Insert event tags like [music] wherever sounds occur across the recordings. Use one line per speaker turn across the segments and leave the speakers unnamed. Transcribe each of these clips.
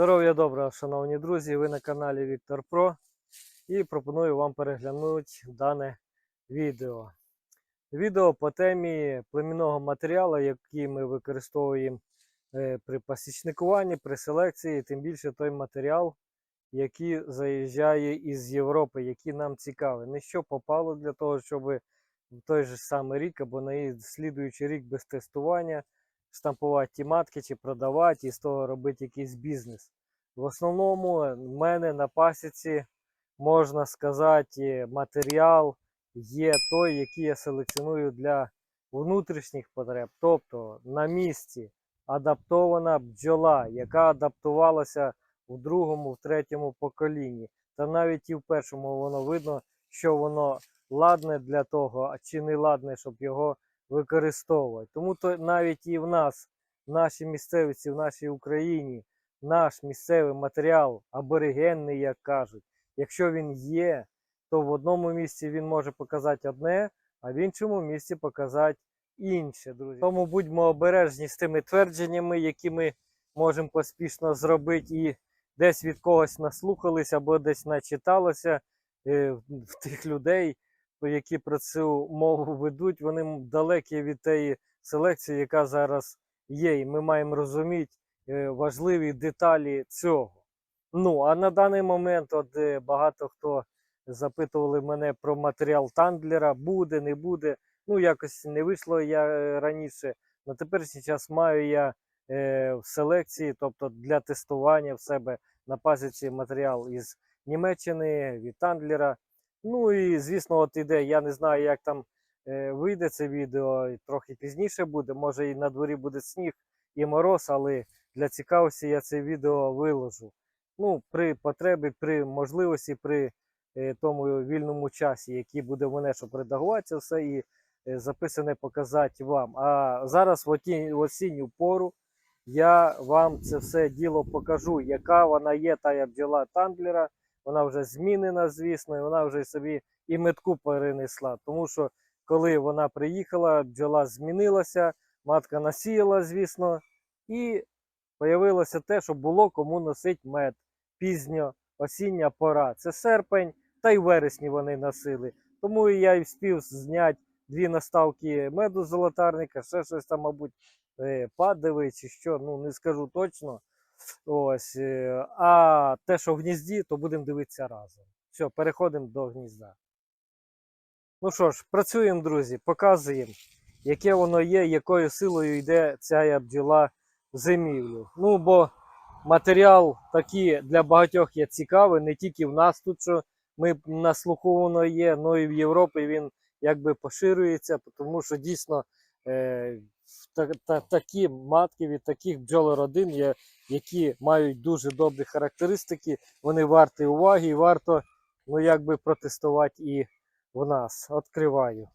Здоров'я доброго, шановні друзі! Ви на каналі Віктор Про і пропоную вам переглянути дане відео. Відео по темі племінного матеріалу, який ми використовуємо е, при пасічникуванні, при селекції, тим більше той матеріал, який заїжджає із Європи, який нам цікавий. Не що попало для того, щоб в той же самий рік або на слідуючий рік без тестування штампувати ті матки чи продавати і з того робити якийсь бізнес. В основному в мене на пасіці, можна сказати, матеріал є той, який я селекціоную для внутрішніх потреб. Тобто на місці адаптована бджола, яка адаптувалася в другому, в третьому поколінні. Та навіть і в першому воно видно, що воно ладне для того, а чи не ладне, щоб його використовувати. Тому то навіть і в нас, в нашій місцевості, в нашій Україні, наш місцевий матеріал аборигенний, як кажуть, якщо він є, то в одному місці він може показати одне, а в іншому місці показати інше, друзі. Тому будьмо обережні з тими твердженнями, які ми можемо поспішно зробити, і десь від когось наслухались або десь начиталося е, в тих людей, які про цю мову ведуть, вони далекі від тієї селекції, яка зараз є. І ми маємо розуміти е, важливі деталі цього. Ну, а на даний момент, от багато хто запитували мене про матеріал Тандлера, буде, не буде. Ну, якось не вийшло я е, раніше. На теперішній час маю я е, в селекції, тобто для тестування в себе на пасіці матеріал із Німеччини, від Тандлера. Ну і звісно, от іде, я не знаю, як там е, вийде це відео, трохи пізніше буде. Може і на дворі буде сніг і мороз, але для цікавості я це відео виложу. Ну, при потребі, при можливості, при е, тому вільному часі, який буде в мене, щоб редагувати все і е, записане показати вам. А зараз в оті- в осінню пору я вам це все діло покажу, яка вона є, та я бджола Тандлера. Вона вже змінена, звісно, і вона вже собі і метку перенесла. Тому що коли вона приїхала, бджола змінилася, матка насіяла, звісно, і появилося те, що було кому носить мед. Пізньо осіння пора. Це серпень, та й вересні вони носили. Тому я й встиг зняти дві наставки меду золотарника, ще щось там, мабуть, е, чи що, ну не скажу точно. Ось. е, А те, що в гнізді, то будемо дивитися разом. Все, переходимо до гнізда. Ну що ж, працюємо, друзі, показуємо, яке воно є, якою силою йде ця бджола в зимівлю. Ну, бо матеріал такий для багатьох є цікавий, не тільки в нас тут, що ми на слуху воно є, ну і в Європі він якби поширюється, тому що дійсно е, такі матки від таких бджолородин є, які мають дуже добрі характеристики, вони варті уваги і варто ну, якби протестувати і в нас. Відкриваю.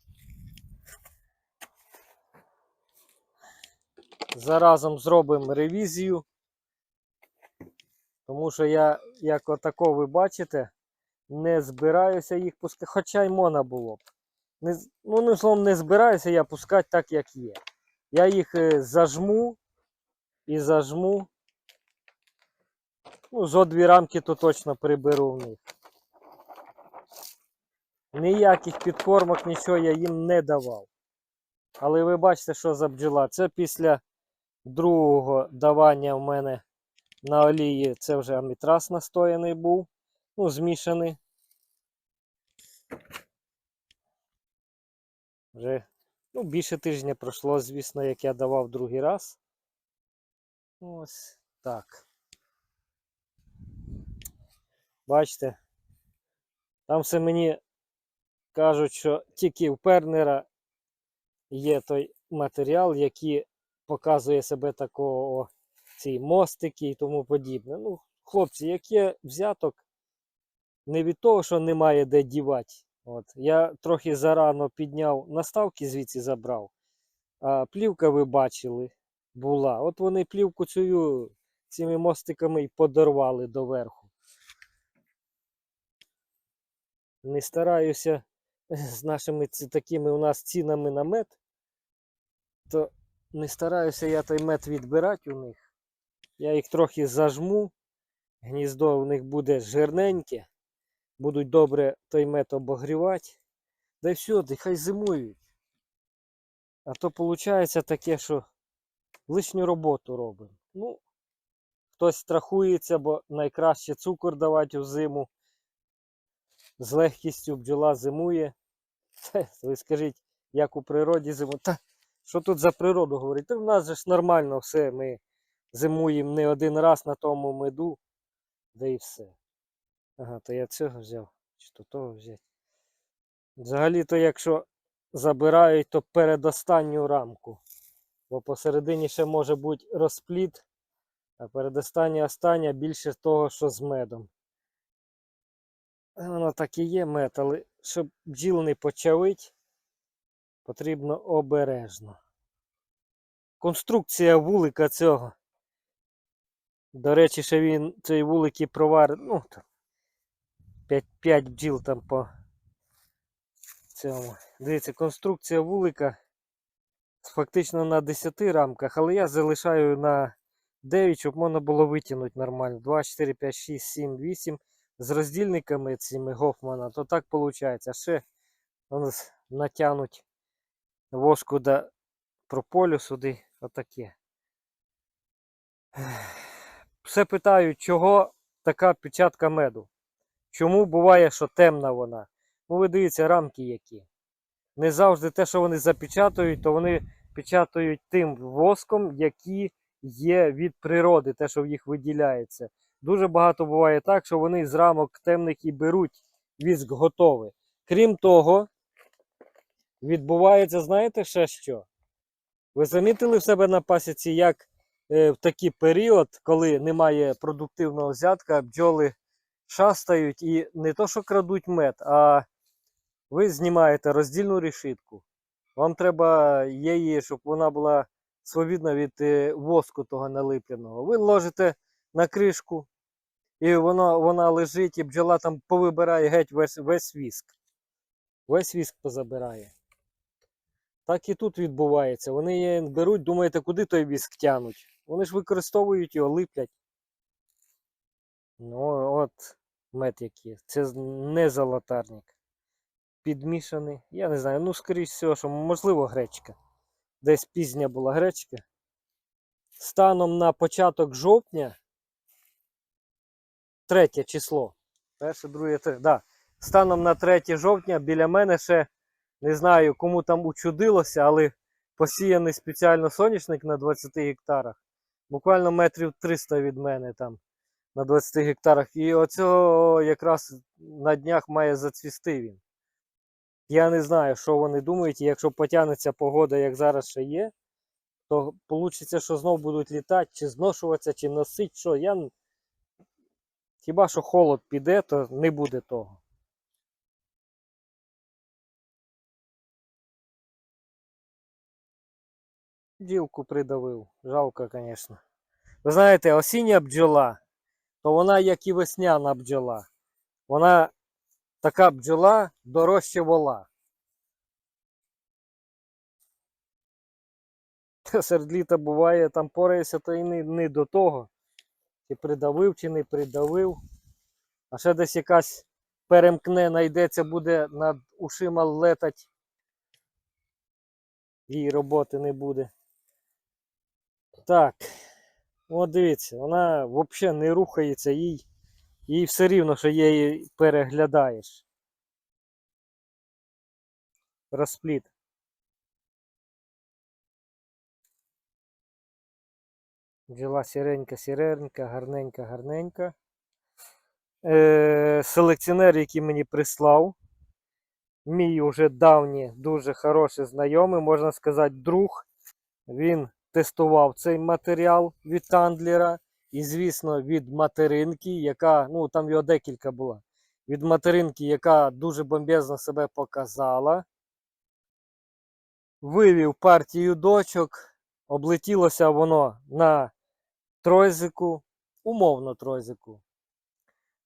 Заразом зробимо ревізію. Тому що я, як отако ви бачите, не збираюся їх пускати. Хоча й можна було б. Не, ну, ну, словом, не збираюся я пускати так, як є. Я їх е, зажму і зажму. Ну, зо дві рамки то точно приберу в них. Ніяких підкормок, нічого я їм не давав. Але ви бачите, що за бджола. Це після другого давання в мене на олії. Це вже амітрас настояний був. Ну, змішаний. Вже ну, більше тижня пройшло, звісно, як я давав другий раз. Ось так. Бачите, там все мені кажуть, що тільки в пернера є той матеріал, який показує себе такого ці мостики і тому подібне. Ну, хлопці, яке взяток не від того, що немає де дівати. От. Я трохи зарано підняв наставки, звідси забрав. А плівка, ви бачили, була. От вони плівку цю цими мостиками і подорвали доверху. Не стараюся [laughs] з нашими такими у нас цінами на мед, то не стараюся я той мед відбирати у них. Я їх трохи зажму Гніздо у них буде жирненьке, будуть добре той мед обогрівати. Да й все, хай зимують. А то виходить таке, що лишню роботу робимо. Ну, хтось страхується, бо найкраще цукор давати у зиму. З легкістю бджола зимує. Ви скажіть, як у природі зиму. Та що тут за природу говорить? Та в нас же ж нормально все. Ми зимуємо не один раз на тому меду, да і все. Ага, то я цього взяв. Чи то того взяти. Взагалі-то, якщо забирають, то передостанню рамку. Бо посередині ще може бути розпліт, а передостання остання більше того, що з медом. Воно так і є мед, але щоб бджіл не почавить, потрібно обережно. Конструкція вулика цього. До речі, ще він цей вулик і проварив. Ну, 5, 5 бджіл там по цьому. Дивіться, конструкція вулика фактично на 10 рамках, але я залишаю на 9, щоб можна було витягнути нормально. 2, 4, 5, 6, 7, 8. З роздільниками цими Гофмана, то так виходить. А ще вони с- натягнуть воску до прополю сюди. Отаке. Все питають, чого така печатка меду? Чому буває, що темна вона? Ну, ви дивіться, рамки які. Не завжди те, що вони запечатують, то вони печатають тим воском, які є від природи, те, що в їх виділяється. Дуже багато буває так, що вони з рамок темних і беруть віск готовий. Крім того, відбувається, знаєте ще що? Ви замітили в себе на пасіці, як е, в такий період, коли немає продуктивного взятка, бджоли шастають і не то, що крадуть мед, а ви знімаєте роздільну решітку. Вам треба її, щоб вона була свобідна від е, воску того налипленого. Ви ложите на кришку, і вона, вона лежить, і бджола там повибирає геть весь, весь віск. Весь віск позабирає. Так і тут відбувається. Вони її беруть, думаєте, куди той віск тянуть. Вони ж використовують його, липлять. Ну, от мед який. Це не золотарник. Підмішаний. Я не знаю, ну, скоріш всього, що можливо гречка. Десь пізня була гречка. Станом на початок жовтня. Третє число. Перше, друге, третє. Да. Станом на 3 жовтня біля мене ще не знаю, кому там учудилося, але посіяний спеціально соняшник на 20 гектарах. Буквально метрів 300 від мене там на 20 гектарах. І оцього якраз на днях має зацвісти він. Я не знаю, що вони думають, і якщо потягнеться погода, як зараз ще є, то вийде, що знов будуть літати, чи зношуватися, чи носить, що. Я... Хіба що холод піде, то не буде того. Ділку придавив. Жалко, звісно. Ви знаєте, осіння бджола, то вона як і весняна бджола. Вона така бджола дорожче вола. Серед літа буває, там порається, то і не, не до того. Чи придавив, чи не придавив. А ще десь якась перемкне, знайдеться, буде над ушима летать. Їй роботи не буде. Так. От дивіться, вона взагалі не рухається, їй, їй все рівно, що її переглядаєш. Розпліт. Бджола сіренька, сіренька, гарненька, гарненька. Е, селекціонер, який мені прислав, мій уже давній, дуже хороший знайомий, можна сказати, друг. Він тестував цей матеріал від Тандлера. І, звісно, від материнки, яка, ну там його декілька було. Від материнки, яка дуже бомбезно себе показала. Вивів партію дочок. Облетілося воно на тройзику, умовно тройзику,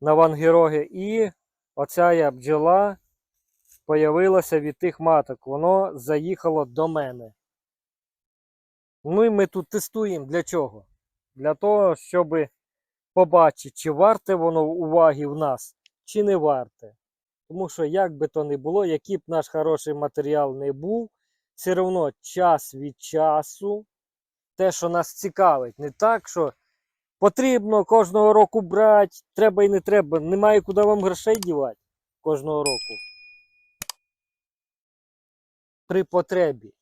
на вангероги. І оця я бджола появилася від тих маток. Воно заїхало до мене. Ну і ми тут тестуємо для чого? Для того, щоб побачить, чи варте воно уваги в нас, чи не варте. Тому що, як би то не було, який б наш хороший матеріал не був, все одно час від часу, те, що нас цікавить, не так, що потрібно кожного року брати, треба і не треба, немає куди вам грошей дівати кожного року. При потребі.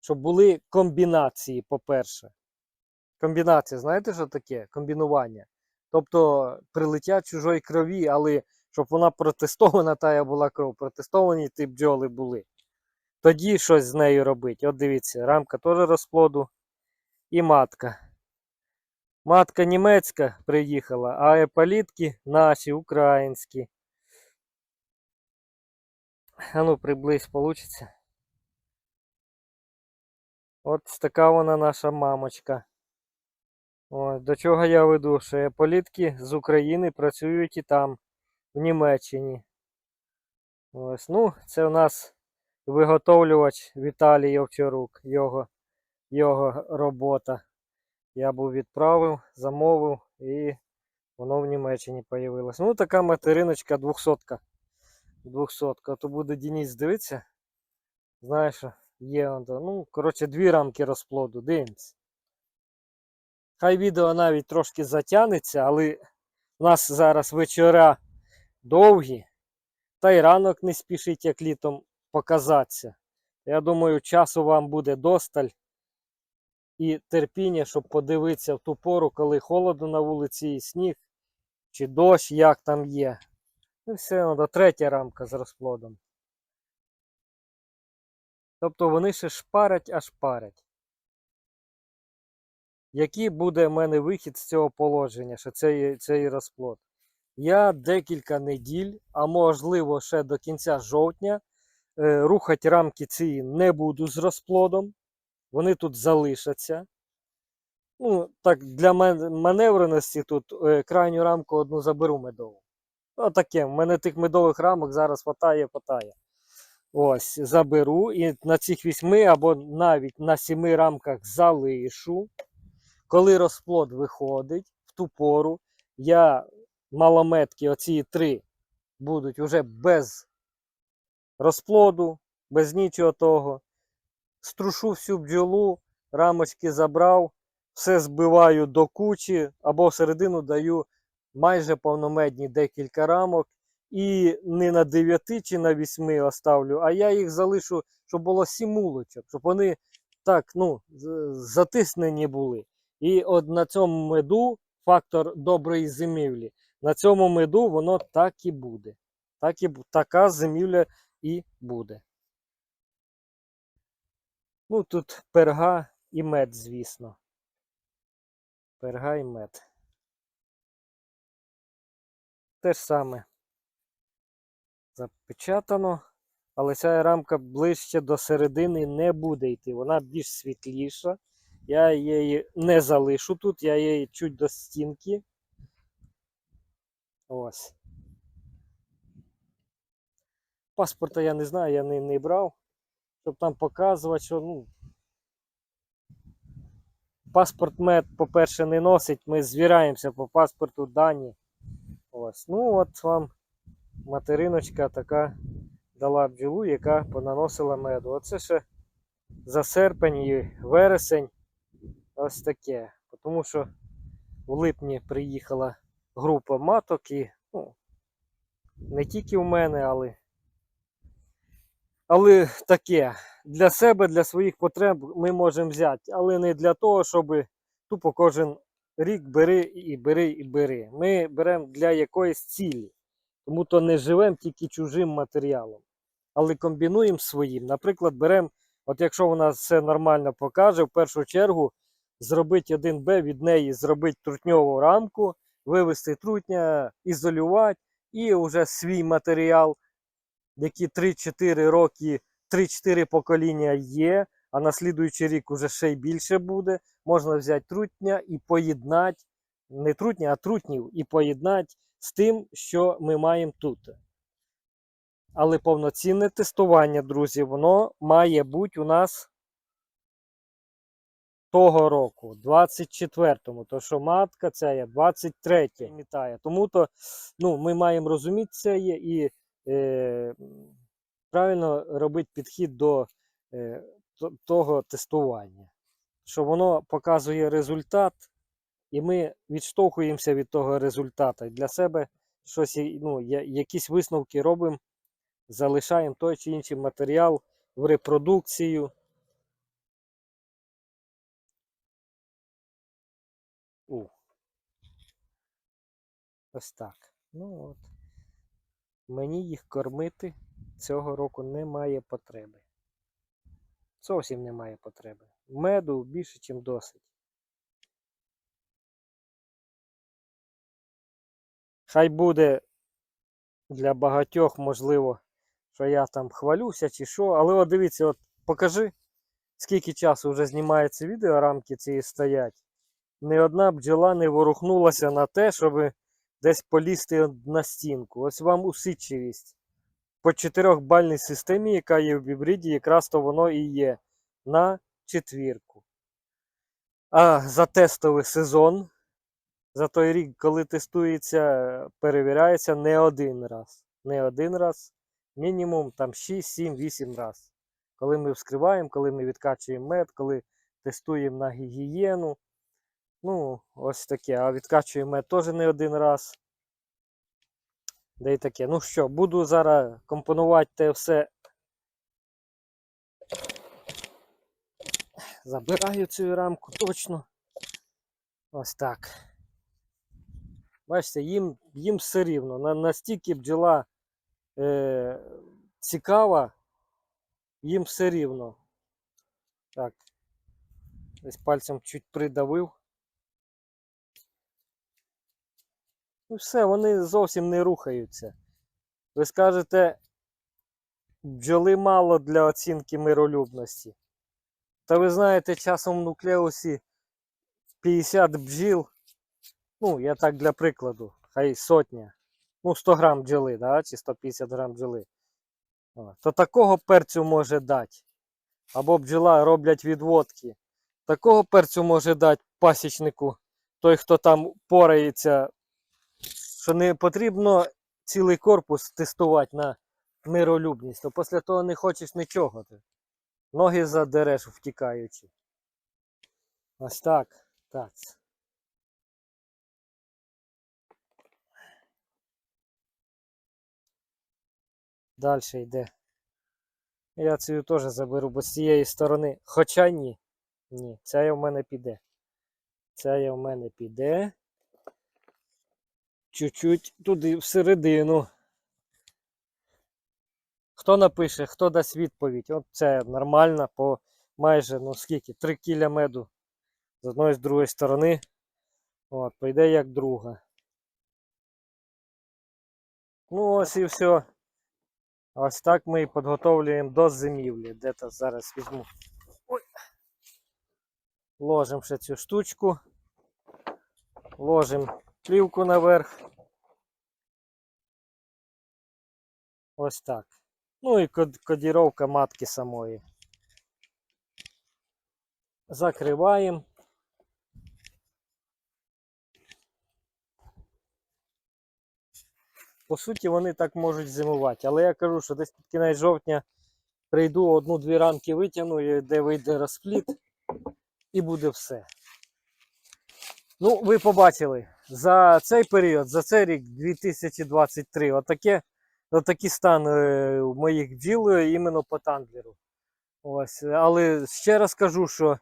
Щоб були комбінації, по-перше. Комбінація, знаєте, що таке? Комбінування. Тобто прилиття чужої крові, але щоб вона протестована, тая була кров, протестовані ті бджоли були. Тоді щось з нею робити. От дивіться, рамка теж розплоду. І матка. Матка німецька приїхала, а еполітки наші, українські. А ну, приблизь, получиться. От така вона наша мамочка. Ось, до чого я веду, що еполітки з України працюють і там, в Німеччині. Ось, ну, це у нас виготовлювач Віталій Овчарук, його, його робота. Я був відправив, замовив і воно в Німеччині появилось. Ну, така материночка 200. 200. То буде Денис дивитися. Знаєш, що є. Ну, коротше, дві рамки розплоду. Дивимось. Хай відео навіть трошки затягнеться, але у нас зараз вечора довгі. Та й ранок не спішить, як літом показатися. Я думаю, часу вам буде досталь і терпіння, щоб подивитися в ту пору, коли холодно на вулиці і сніг, чи дощ, як там є. Ну, все третя рамка з розплодом. Тобто вони ще шпарять, аж парять. Який буде в мене вихід з цього положення, що цей, цей розплод? Я декілька неділь, а можливо ще до кінця жовтня, е, рухати рамки ці не буду з розплодом. Вони тут залишаться. Ну, так, для маневреності тут е, крайню рамку одну заберу медову. Отаке, в мене тих медових рамок зараз хватає, хватає. Ось, заберу і на цих вісьми або навіть на сіми рамках залишу. Коли розплод виходить в ту пору, я малометки, оці три, будуть вже без розплоду, без нічого того. Струшу всю бджолу, рамочки забрав, все збиваю до кучі або всередину даю майже повномедні декілька рамок. І не на 9 чи на 8 оставлю, а я їх залишу, щоб було 7 улочок, щоб вони так ну, затиснені були. І от на цьому меду фактор доброї зимівлі. На цьому меду воно так і буде. Так і, така зимівля і буде. Ну, тут перга і мед, звісно. Перга і мед. Те ж саме запечатано, але ця рамка ближче до середини не буде йти. Вона більш світліша. Я її не залишу тут, я її чуть до стінки. Ось. Паспорта я не знаю, я не, не брав, щоб там показувати, що ну. Паспорт мед, по-перше, не носить, ми звіряємося по паспорту дані. Ось. Ну, от вам материночка така дала бджолу, яка понаносила меду. Оце ще за серпень і вересень. Ось таке. Тому що в липні приїхала група маток і ну, не тільки в мене, але, але таке. Для себе, для своїх потреб ми можемо взяти, але не для того, щоб тупо кожен рік бери і бери і бери. Ми беремо для якоїсь цілі. Тому то не живемо тільки чужим матеріалом, але комбінуємо своїм. Наприклад, беремо, от якщо вона все нормально покаже, в першу чергу зробити 1Б від неї, зробити трутньову рамку, вивести трутня, ізолювати і вже свій матеріал, який 3-4 роки, 3-4 покоління є, а на слідуючий рік уже ще й більше буде. Можна взяти трутня і поєднати, не трутня, а трутнів, і поєднати з тим, що ми маємо тут. Але повноцінне тестування, друзі, воно має бути у нас того року, 24-му, то що матка ця є 23 мітає. Тому то ну, ми маємо розуміти це є і е, правильно робити підхід до е, того тестування, що воно показує результат, і ми відштовхуємося від того результату. Для себе щось, ну, якісь висновки робимо, залишаємо той чи інший матеріал в репродукцію. У. Ось так. Ну от. Мені їх кормити цього року немає потреби. Зовсім немає потреби. Меду більше, ніж досить. Хай буде для багатьох, можливо, що я там хвалюся чи що, але от дивіться, от покажи, скільки часу вже знімається відео, рамки ці стоять. Ні одна бджола не ворухнулася на те, щоб десь полізти на стінку. Ось вам усидчивість. По чотирьохбальній системі, яка є в бібриді, якраз то воно і є на четвірку. А за тестовий сезон, за той рік, коли тестується, перевіряється не один раз. Не один раз, мінімум там 6, 7, 8 раз. Коли ми вскриваємо, коли ми відкачуємо мед, коли тестуємо на гігієну. Ну, ось таке. А відкачуємо мед теж не один раз. Де й таке. Ну що, буду зараз компонувати те все. Забираю цю рамку точно. Ось так. Бачите, їм, їм все рівно. Настільки бджола е, цікава, їм все рівно. Так. Десь пальцем чуть придавив. Ну все, вони зовсім не рухаються. Ви скажете, бджоли мало для оцінки миролюбності. Та ви знаєте, часом в нуклеусі 50 бджіл, ну, я так для прикладу, хай сотня, ну, 100 грам бджоли, да, чи 150 грам бджоли. То такого перцю може дати. Або бджола роблять відводки. Такого перцю може дати пасічнику, той, хто там порається що не потрібно цілий корпус тестувати на миролюбність, то після того не хочеш нічого. Ти. Ноги задереш втікаючи. Ось так. Так. Далі йде. Я цю теж заберу, бо з цієї сторони. Хоча ні. Ні, ця в мене піде. Ця я в мене піде чуть-чуть туди всередину. Хто напише, хто дасть відповідь? От це нормально по майже, ну скільки, 3 кіля меду з одної з другої сторони. От, пойде як друга. Ну ось і все. Ось так ми підготовлюємо до зимівлі. Де-то зараз візьму. Ой. Ложимо ще цю штучку. Ложимо плівку наверх. Ось так. Ну і кодіровка матки самої. Закриваємо. По суті, вони так можуть зимувати. Але я кажу, що десь під кінець жовтня прийду одну-дві рамки витягну, де вийде розпліт, і буде все. Ну, ви побачили, за цей період, за цей рік 2023, отаке, отакий стан е, моїх бджіл е, іменно по тандлеру. Ось. Але ще раз кажу, що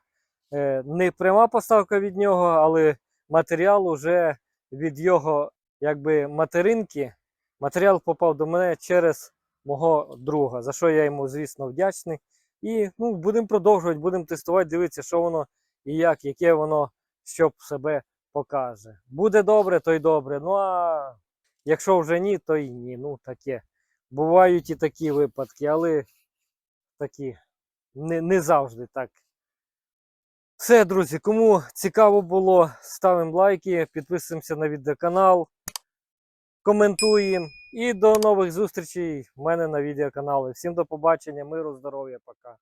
е, не пряма поставка від нього, але матеріал уже від його якби, материнки. Матеріал попав до мене через мого друга, за що я йому, звісно, вдячний. І ну, будемо продовжувати, будемо тестувати, дивитися, що воно і як, яке воно щоб себе покаже. Буде добре, то й добре. Ну а якщо вже ні, то й ні. Ну таке. Бувають і такі випадки, але такі не, не завжди так. Все, друзі, кому цікаво було, ставимо лайки, підписуємося на відеоканал, коментуємо. І до нових зустрічей в мене на відеоканалі. Всім до побачення, миру, здоров'я, пока.